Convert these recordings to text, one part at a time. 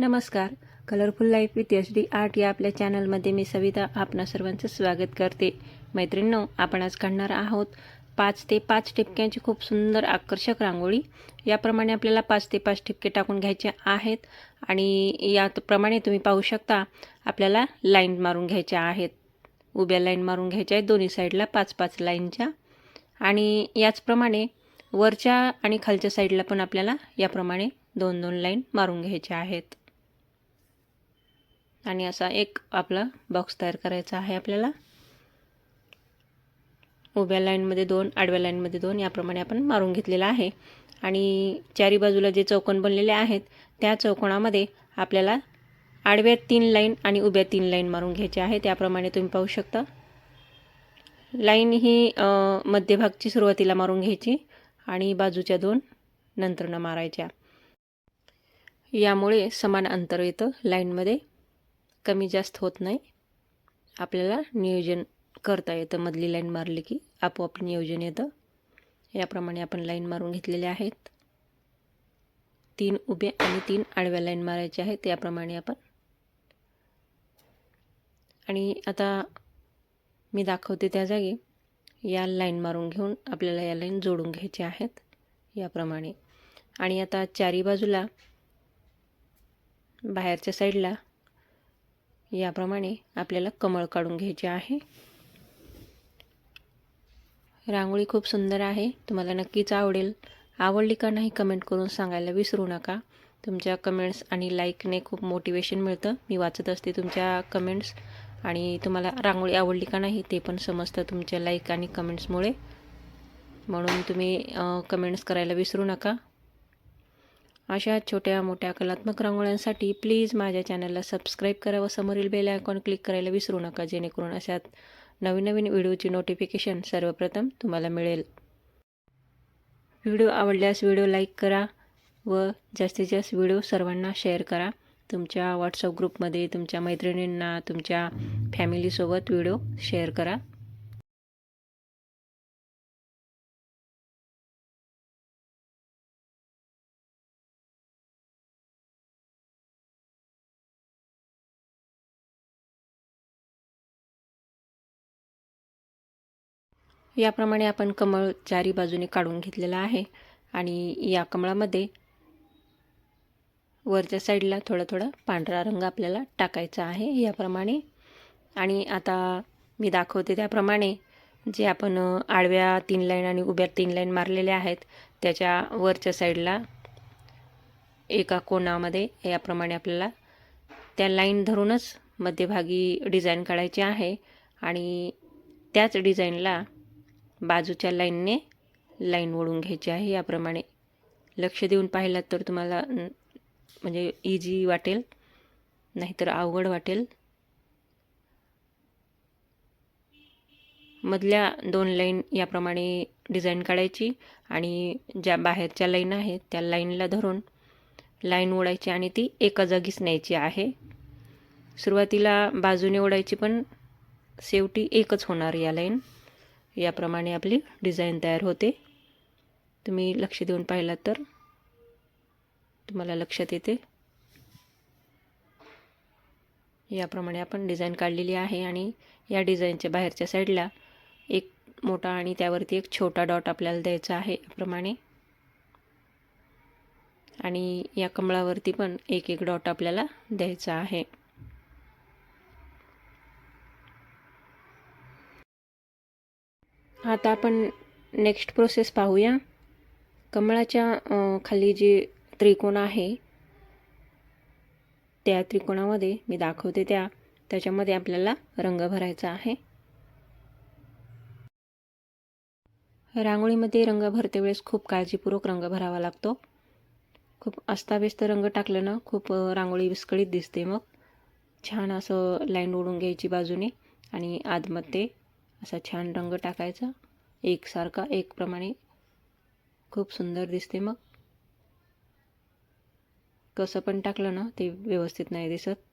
नमस्कार. Colourful life with H D art या आपल्या चॅनलमध्ये मी सविता आपणा सर्वांचं स्वागत करते. मैत्रिणींनो आपण आज काढणार आहोत पाच ते पाच टिपक्यांची खूप सुंदर आकर्षक रांगोळी. याप्रमाणे आपल्याला पाच ते पाच ठिपके टाकून घ्यायचे आहेत आणि याप्रमाणे तुम्ही पाहू शकता आपल्याला लाईन मारून घ्यायच्या आहेत. उभ्या लाईन मारून घ्यायच्या आहेत दोन्ही साईडला पाच पाच लाईनच्या आणि याचप्रमाणे वरच्या आणि खालच्या साईडला पण आपल्याला याप्रमाणे दोन दोन लाईन मारून घ्यायच्या आहेत. आणि असा एक आपला बॉक्स तयार करायचा आहे आपल्याला. उभ्या लाईनमध्ये दोन आडव्या लाईनमध्ये दोन याप्रमाणे आपण मारून घेतलेला आहे. आणि चारी बाजूला जे चौकोन बनलेले आहेत त्या चौकोनामध्ये आपल्याला आडव्या तीन लाईन आणि उभ्या तीन लाईन मारून घ्यायच्या आहे. त्याप्रमाणे तुम्ही पाहू शकता. लाईन ही मध्यभागची सुरुवातीला मारून घ्यायची आणि बाजूच्या दोन नंतरनं मारायच्या. यामुळे समान अंतर येतं लाईनमध्ये कमी जास्त होत नाही. आपल्याला नियोजन करता येतं. मधली लाईन मारली की आपोआप नियोजन येतं. याप्रमाणे आपण लाईन मारून घेतलेले आहेत. तीन उभे आणि तीन आडव्या लाईन मारायच्या आहेत. याप्रमाणे आपण. आणि आता मी दाखवते त्या जागी या लाईन मारून घेऊन आपल्याला या लाईन जोडून घ्यायच्या आहेत. याप्रमाणे. आणि आता चारी बाजूला बाहेरच्या साईडला याप्रमाणे आपल्याला कमळ काढून घ्यायचे आहे. रांगोळी खूप सुंदर आहे. तुम्हाला नक्कीच आवडेल. आवडली का नाही कमेंट करून सांगायला विसरू नका. तुमच्या कमेंट्स आणि लाईकने खूप मोटिवेशन मिळतं. मी वाचत असते तुमच्या कमेंट्स आणि तुम्हाला रांगोळी आवडली का नाही ते पण समजतं तुमच्या लाईक आणि कमेंट्समुळे म्हणून तुम्ही कमेंट्स करायला विसरू नका. अशा छोट्या मोठ्या कलात्मक रांगोळ्यांसाठी प्लीज माझ्या चॅनलला सबस्क्राईब करा व समोरील बेल आयकॉन क्लिक करायला विसरू नका जेणेकरून अशात नवीन नवीन व्हिडिओची नोटिफिकेशन सर्वप्रथम तुम्हाला मिळेल. व्हिडिओ आवडल्यास व्हिडिओ लाईक करा व जास्तीत जास्त व्हिडिओ सर्वांना शेअर करा. तुमच्या व्हॉट्सअप ग्रुपमध्ये तुमच्या मैत्रिणींना तुमच्या फॅमिलीसोबत व्हिडिओ शेअर करा. याप्रमाणे आपण कमळ चारी बाजूने काढून घेतलेला आहे आणि या कमळामध्ये वरच्या साईडला थोडा थोडा पांढरा रंग आपल्याला टाकायचा आहे याप्रमाणे. आणि आता मी दाखवते त्याप्रमाणे जे आपण आडव्या तीन लाईन आणि उभ्या तीन लाईन मारलेल्या आहेत त्याच्या वरच्या साईडला एका कोणामध्ये याप्रमाणे आपल्याला त्या लाईन धरूनच मध्यभागी डिझाईन काढायची आहे. आणि त्याच डिझाईनला बाजूच्या लाईनने लाईन ओढून घ्यायची आहे याप्रमाणे. लक्ष देऊन पाहिलात तर तुम्हाला म्हणजे इझी वाटेल. नाहीतर अवघड वाटेल. मधल्या दोन लाईन याप्रमाणे डिझाईन काढायची आणि ज्या बाहेरच्या लाईन आहेत त्या लाईनला धरून लाईन ओढायची आणि ती एका जागीच न्यायची आहे. सुरुवातीला बाजूने ओढायची पण शेवटी एकच होणार या लाईन. याप्रमाणे आपली डिझाईन तयार होते. तुम्ही लक्ष देऊन पाहिलात तर तुम्हाला लक्षात येते. याप्रमाणे आपण डिझाईन काढलेली आहे आणि या डिझाईनच्या बाहेरच्या साईडला एक मोठा आणि त्यावरती एक छोटा डॉट आपल्याला द्यायचा आहे याप्रमाणे. आणि या कमळावरती पण एक एक डॉट आपल्याला द्यायचा आहे. आता आपण नेक्स्ट प्रोसेस पाहूया. कमळाच्या खाली जे त्रिकोण आहे त्या त्रिकोणामध्ये मी दाखवते त्या. त्याच्यामध्ये आपल्याला रंग भरायचा आहे. रांगोळीमध्ये रंग भरते वेळेस खूप काळजीपूर्वक रंग भरावा लागतो. खूप अस्ताव्यस्त रंग टाकलं ना खूप रांगोळी विस्कळीत दिसते मग. छान असं लाईन ओढून घ्यायची बाजूने आणि आतमध्ये असा छान रंग टाकायचा. एकसारखा एकप्रमाणे. खूप सुंदर दिसते मग. कसं पण टाकलं ना ते व्यवस्थित नाही दिसत.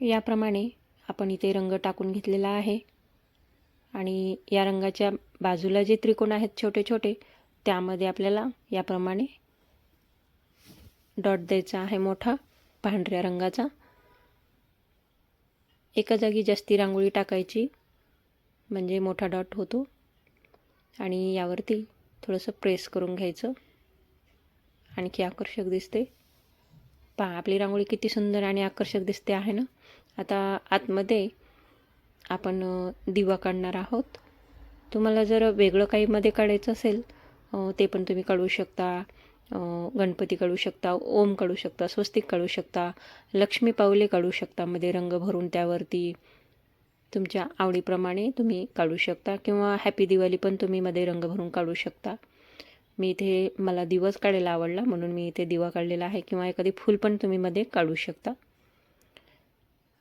याप्रमाणे आपण इथे रंग टाकून घेतलेला आहे. आणि या रंगाच्या बाजूला जे त्रिकोण आहेत छोटे छोटे त्यामध्ये आपल्याला याप्रमाणे डॉट द्यायचा आहे मोठा पांढऱ्या रंगाचा. एका जागी जास्ती रांगोळी टाकायची म्हणजे मोठा डॉट होतो. आणि यावरती थोडंसं प्रेस करून घ्यायचं. आणखी आकर्षक दिसते. पहा आपली रांगोळी किती सुंदर आणि आकर्षक दिसते आहे ना? आता आतमध्ये आपण दिवा काढणार आहोत. तुम्हाला जर वेगळं काही मध्ये काढायचं असेल ते पण तुम्ही काढू शकता. गणपती काढू शकता ओम काढू शकता स्वस्तिक काढू शकता लक्ष्मी पावले काढू शकता मध्ये रंग भरून त्यावरती. तुमच्या आवडीप्रमाणे तुम्ही काढू शकता किंवा हॅपी दिवाळी पण तुम्ही मध्ये रंग भरून काढू शकता. मी इथे मला दिवस काढायला आवडला म्हणून मी इथे दिवा काढलेला आहे किंवा एखादी फूल पण तुम्ही मध्ये काढू शकता.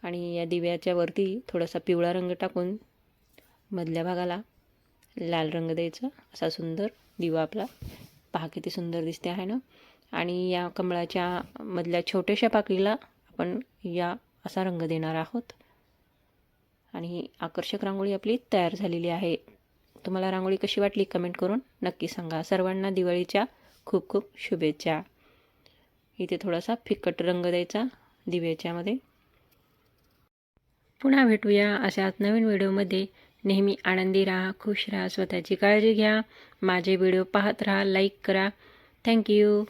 आणि या दिव्याच्या वरती थोडासा पिवळा रंग टाकून मधल्या भागाला लाल रंग द्यायचा. असा सुंदर दिवा आपला. पहा किती सुंदर दिसते आहे ना. आणि या कमळाच्या मधल्या छोट्याशा पाकळीला आपण या असा रंग देणार आहोत. आणि आकर्षक रांगोळी आपली तयार झालेली आहे. तुम्हाला रांगोळी कशी वाटली कमेंट करून नक्की सांगा. सर्वांना दिवाळीच्या खूप खूप शुभेच्छा. इथे थोडासा फिकट रंग द्यायचा दिव्याच्यामध्ये. पुन्हा भेटूया अशाच नवीन व्हिडिओमध्ये. नेहमी आनंदी राहा खुश राहा स्वतःची काळजी घ्या. माझे व्हिडिओ पाहत राहा लाईक करा. थँक्यू